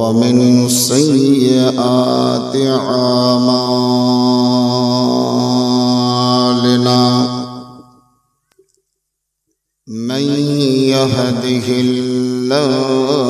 ومن سيئات أعمالنا من يهده الله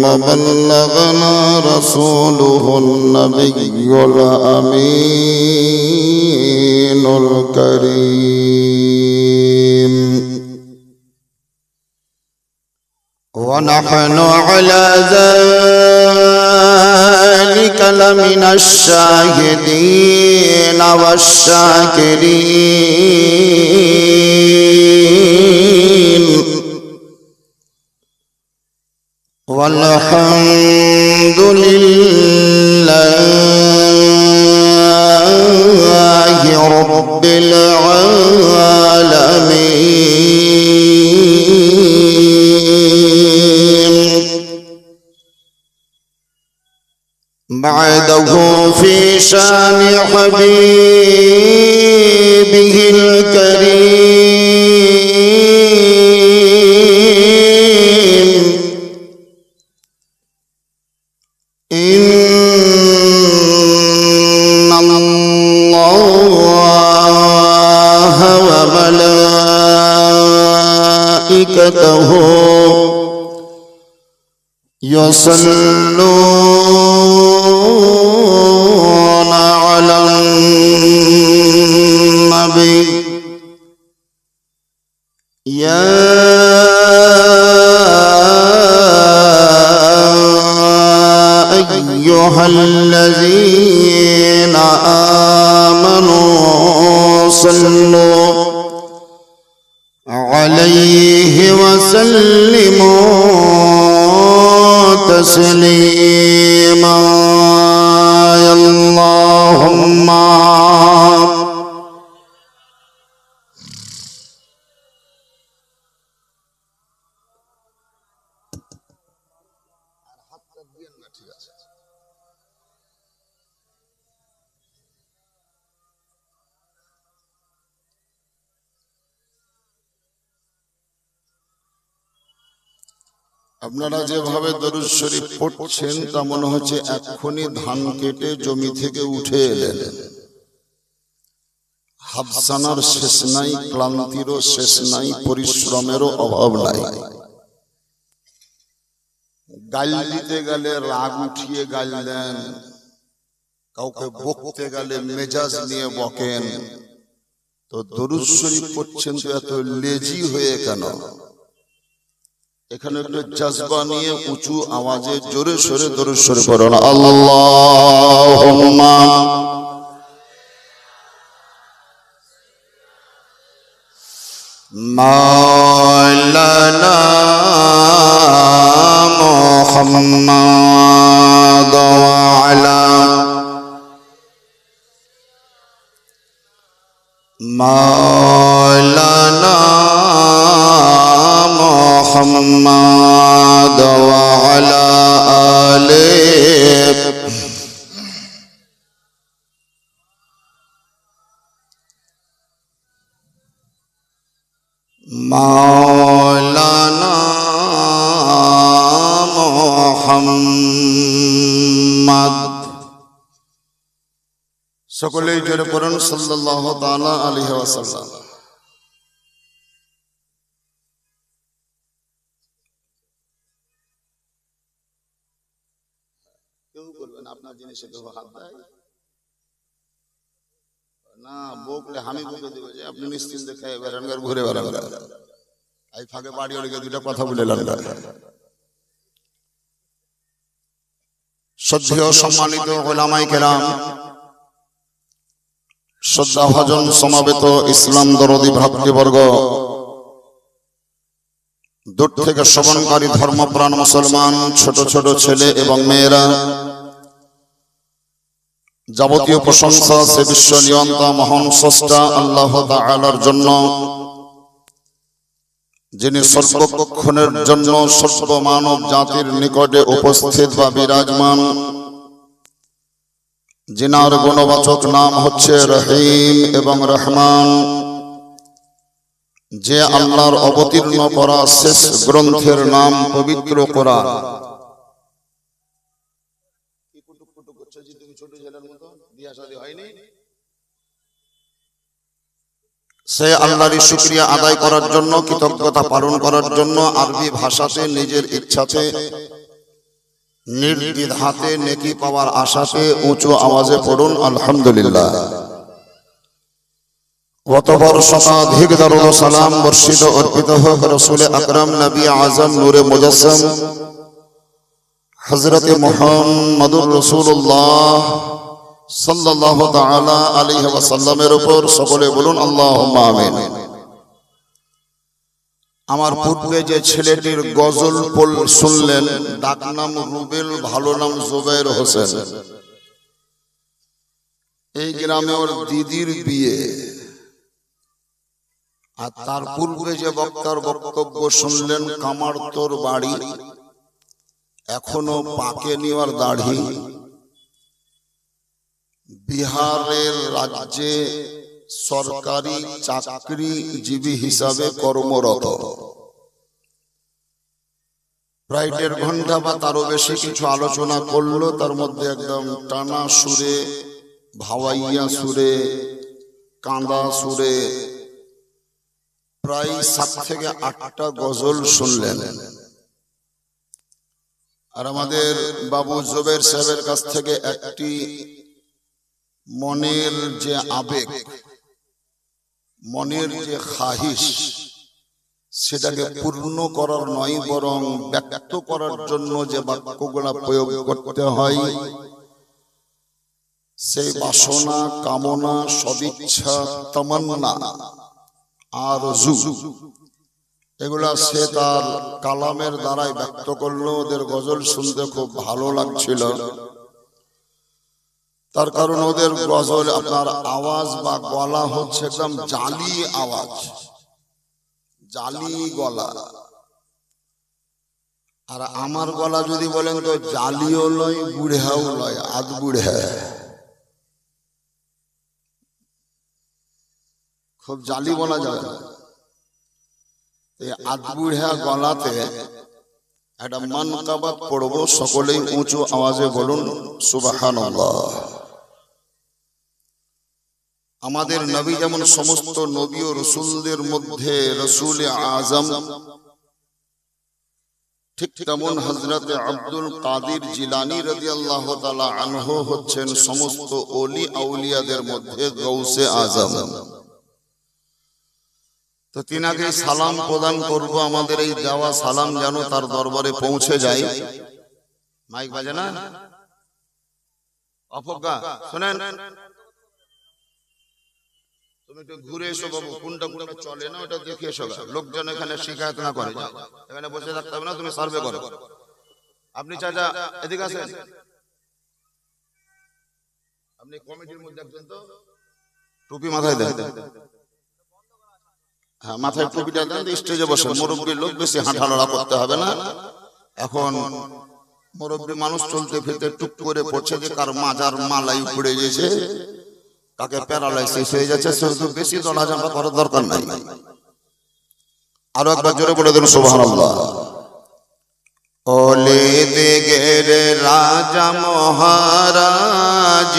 العظيم بلغنا رسوله النبي الأمين الكريم. ونحن على ذلك لمن الشاهدين والشاكرين. والحمد لله رب العالمين. بعده في شان حبيبه يصلون আপনারা যেভাবে দরুদ শরীফ পড়ছেন, তা মনে হচ্ছে এক্ষুনি ধান কেটে জমি থেকে উঠে এলেন। হাফসানার শেষ নাই, ক্লান্তিরও শেষ নাই, পরিশ্রমেরও অভাব নাই। গাল দিতে গেলে রাগ উঠিয়ে গাল দেন, কাউকে বকতে গেলে মেজাজ নিয়ে বকেন। তো দরুদ শরীফ পড়ছেন তো এত লেজি হয়ে কেন? এখানে একটু জজবা নিয়ে উঁচু আওয়াজে জোরে সরে দরুদ শরীফ পড়ুন আল্লাহুম্মা مولانا محمد وعلى مولانا জোরে পড়ুন সাল্লাল্লাহু তাআলা আলাইহি ওয়াসাল্লাম। না বলে সম্মানিত কেরাম শ্রদ্ধা ভজন সমাবেত ইসলাম দরদি ভ্রাতৃবর্গ দূর থেকে শ্রবণকারী ধর্মপ্রাণ মুসলমান, ছোট ছোট ছেলে এবং মেয়েরা, যাবতীয় প্রশংসা সে বিশ্ব নিয়ন্তা মহান স্রষ্টা আল্লাহ তাআলার জন্য, যিনি সর্বক্ষণের জন্য সর্ব মানব জাতির নিকটে উপস্থিত বা বিরাজমান। যিনার গুণবাচক নাম হচ্ছে রহিম এবং রহমান। যে আল্লাহর অবতীর্ণ করা শেষ গ্রন্থের নাম পবিত্র কোরআন। সে আল্লাহরই শুক্রিয়া আদায় করার জন্য, কৃতজ্ঞতা পালন করার জন্য আরবি ভাষাতে নিজের ইচ্ছাতে নির্দ্বিধাতে নেকি পাওয়ার আশাতে উঁচু আওয়াজে পড়ুন, আলহামদুলিল্লাহ। অতপর শতাধিক দরুদ ও সালাম বর্ষিত, অর্পিত হোক রসুল আকরাম নবী আজম নূরে মুজাসম হজরত মোহাম্মদুর রসুল্লাহ সাল্লাল্লাহু তাআলা আলাইহি ওয়াসাল্লামের উপর। সকলে বলুন আল্লাহ আমিন। আমার পূর্বে যে ছেলেটির গজল পল শুনলেন ডাক নাম রুবেল ভালো নাম জুবাইর হোসেন। এই গ্রামে ওর দিদির বিয়ে। আর তার পূর্বে যে বক্তার বক্তব্য শুনলেন কামার তোর বাড়ি এখনও পাকে নেওয়ার দাড়ি। বিহারের রাজ্যে সরকারি চাকরিজীবী হিসাবে কর্মরত। প্রায় দেড় ঘণ্টা বা তারও বেশি কিছু আলোচনা করল, তার মধ্যে একদম টানা সুরে, ভাওয়াইয়া সুরে, কাঁদা সুরে, প্রায় সাত থেকে আটটা গজল শুনলেন। আর আমাদের বাবু জোবের সাহেবের কাছ থেকে একটি মনের যে আবেগ মনের যে খাহিস সেটাকে পূর্ণ করার নয়, বরং ব্যক্ত করার জন্য যে বাক্যগুলা প্রয়োগ করতে হয়, সেই বাসনা, কামনা, সদিচ্ছা, তামান্না, আর এগুলা সে তার কালামের দ্বারাই ব্যক্ত করল। ওদের গজল শুনতে খুব ভালো লাগছিল। তার কারণ ওদের গজল, আপনার আওয়াজ বা গলা হচ্ছে একদম জালি আওয়াজ। জালি গলা। আর আমার গলা যদি বলেন তো জালিও লয় বুড়েও লয়, আধ বুড়ে খুব জালি বলা যায় না। এই আধ বুড়া গলাতে একটা মান কাবাত পড়ব, সকলেই উঁচু আওয়াজে বলুন সুবাহান আমাদের নবী যেমন সমস্ত নবী ও রসুলদের মধ্যে রসুল আজম। ঠিক তেমন হজরত আব্দুল কাদির জিলানি রাদিয়াল্লাহু তাআলা আনহু হচ্ছেন সমস্ত অলি আউলিয়াদের মধ্যে গৌসে আজম। তো তিনাকে সালাম প্রদান করব আমাদের এই দেওয়া সালাম যেন তার দরবারে পৌঁছে যায়। মাইক বাজে না? অপজ্ঞা শোনেন। তুমি একটু ঘুরে এসো কোনটা চলে না, ওটা দেখে এসো লোকজন এখানে বসে থাকতে হবে না, তুমি সার্ভে আপনি চাচা এদিকে আপনি কমিটির মধ্যে একজন তো? টুপি মাথায় দেন। হ্যাঁ মাথায় টুপিটা দেন স্টেজে বসে মুরব্বীর লোক বেশি হাঁটালড়া করতে হবে না। এখন মুরব্বী মানুষ চলতে ফিরতে টুক করে পড়ছে যে কার মাজার মালাই পড়ে গেছে তাকে প্যারালাইসিস হয়ে যাচ্ছে সেহেতু বেশি দলাঝাঁপা করার দরকার নাই। আরও একবার জোরে বলে দেন সুবহানাল্লাহ। ওলে দেগের রাজা মহারাজ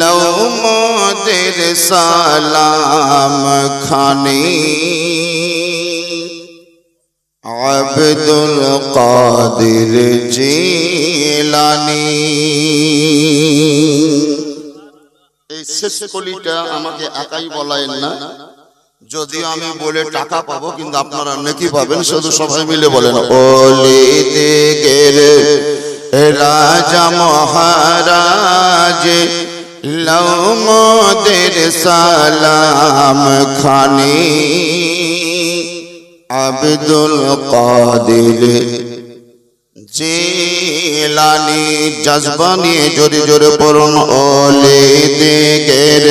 লও মোদের সালাম খানি। আব্দুল কাদির জিলানি। এই শেষ কলিটা আমাকে একাই বলায়েন না। যদিও আমি বলে টাকা পাবো, কিন্তু আপনারা নাকি পাবেন, শুধু সবাই মিলে বলেন। রাজা মহারাজ লও সালাম খানি আব্দুল কাদির জিলানি জজবা নিয়ে জোরে জোরে পড়ুন ওলে দিগের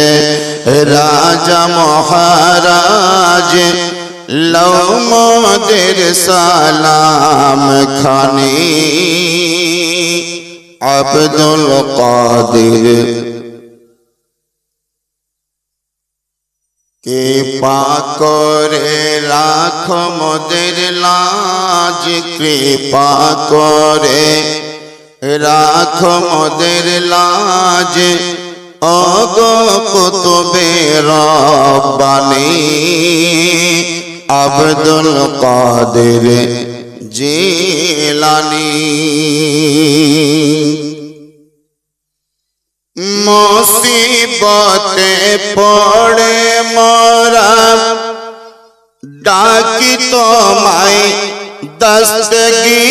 রাজা মহারাজ, লও মোদের সালাম খানি আব্দুল কাদির কে করে রাখ মোদের লাজ, কৃপা করে রাখ মোদের লাজ। অগ কুতুবে রব্বানি, আব্দুল কাদের জিলানি। মুসিবতে পড়ে মরা। ডাকি তোমায় দস্তগি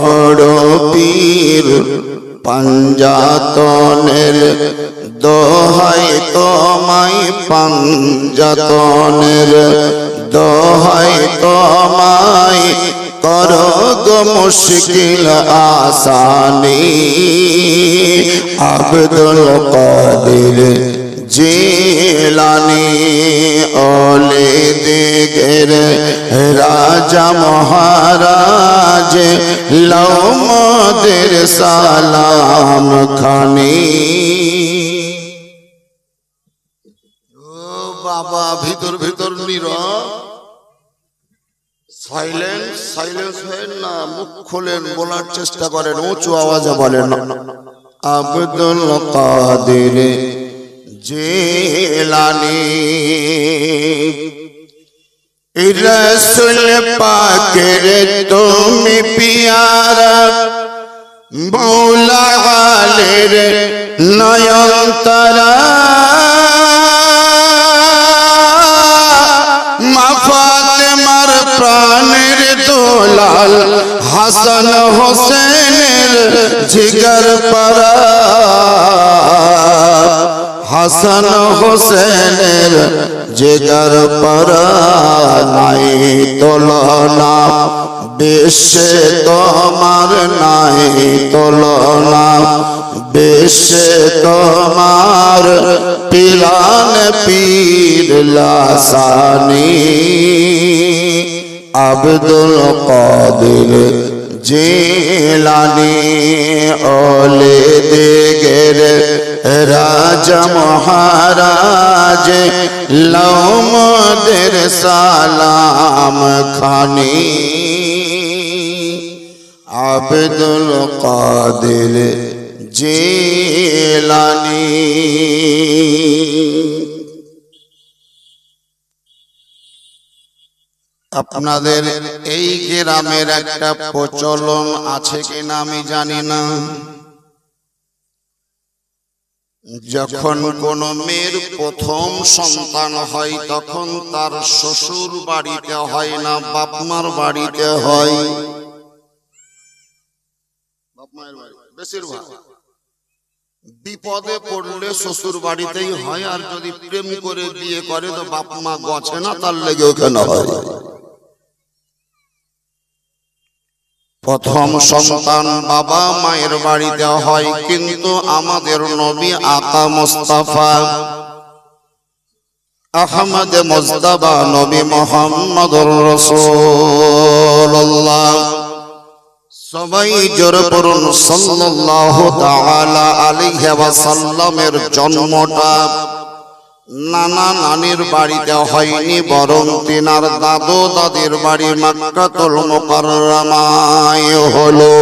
বড় পীর পাঞ্জাতনের দোহাই তোমায় পাঞ্জাতনের দোহাই তোমায় করো গো মুশকিল আসানি আব্দুল কাদের জিলানি ওলে দিগের রাজা মহারাজ, লও মোদের সালাম খানি। বাবা, ভিতর ভিতর নীরব সাইলেন্স সাইলেন্স হয়েন না, মুখ খোলেন, বলার চেষ্টা করেন, উঁচু আওয়াজে বলেন, আব্দুল কাদের। জেলানি। রসুল পাকের তুমি পিয়ারা, মৌলা আলের নয়ন তারা মাফাতে মার প্রাণের দোলাল হাসান হোসেনের জিগর পারা হাসান হোসেনের জিগর পারা নাই তুলনা বিশ্বে তোমার নাই তুলনা বিশ্বে তোমার পিরান পীর লাসানি, আব্দুল কাদের জেলানি ওলে দেগের রাজা মহারাজ লমদের সালাম খানি। আব্দুল কাদের জেলানি। আপনাদের এই গ্রামের একটা প্রচলন আছে কিনা আমি জানি না। যখন কোন মেয়ের প্রথম সন্তান হয়, তখন তার শ্বশুর বাড়িতে হয় না বাপমার বাড়িতে হয়। বেশিরভাগ। বিপদে পড়লে শ্বশুর বাড়িতেই হয়, আর যদি প্রেম করে বিয়ে করে, তো বাপ মা গছে না, তার লেগে ওখানে হয়? প্রথম সন্তান বাবা মায়ের বাড়িতে হয়, কিন্তু আমাদের নবী আকা মোস্তাফা। আহমদ মোস্তাফা নবী মোহাম্মদ রসুল্লাহ সবাই জোরে পড়ুন সাল্লাল্লাহু তাআলা জন্মটা নানা নানির বাড়িতে হয়নি বরং তিনার দাদু দাদির বাড়ি মাক্কাতুল মুকাররমায় হলো।